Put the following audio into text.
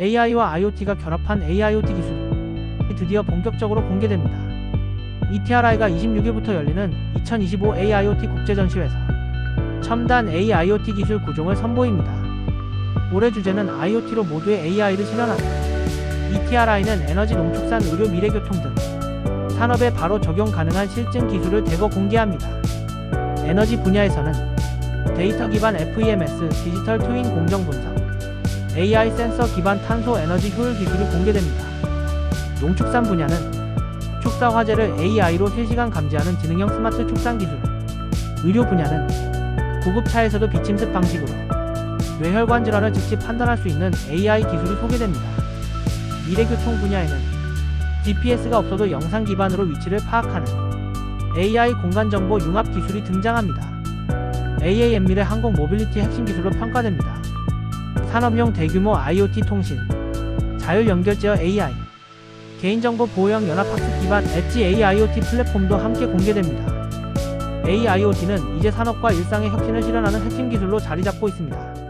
AI와 IoT가 결합한 AIoT 기술이 드디어 본격적으로 공개됩니다. ETRI가 26일부터 열리는 2025 AIoT 국제전시회에서 첨단 AIoT 기술 구종을 선보입니다. 올해 주제는 IoT로 모두의 AI를 실현하다. ETRI는 에너지, 농축산, 의료, 미래교통 등 산업에 바로 적용 가능한 실증 기술을 대거 공개합니다. 에너지 분야에서는 데이터 기반 FEMS, 디지털 트윈 공정 분석, AI 센서 기반 탄소 에너지 효율 기술이 공개됩니다. 농축산 분야는 축사 화재를 AI로 실시간 감지하는 지능형 스마트 축산 기술. 의료 분야는 구급차에서도 비침습 방식으로 뇌혈관 질환을 즉시 판단할 수 있는 AI 기술이 소개됩니다. 미래교통 분야에는 GPS가 없어도 영상 기반으로 위치를 파악하는 AI 공간 정보 융합 기술이 등장합니다. AAM밀의 항공 모빌리티 핵심 기술로 평가됩니다. 산업용 대규모 IoT 통신, 자율 연결 제어 AI, 개인정보 보호형 연합학습 기반 엣지 AIoT 플랫폼도 함께 공개됩니다. AIoT는 이제 산업과 일상의 혁신을 실현하는 핵심 기술로 자리 잡고 있습니다.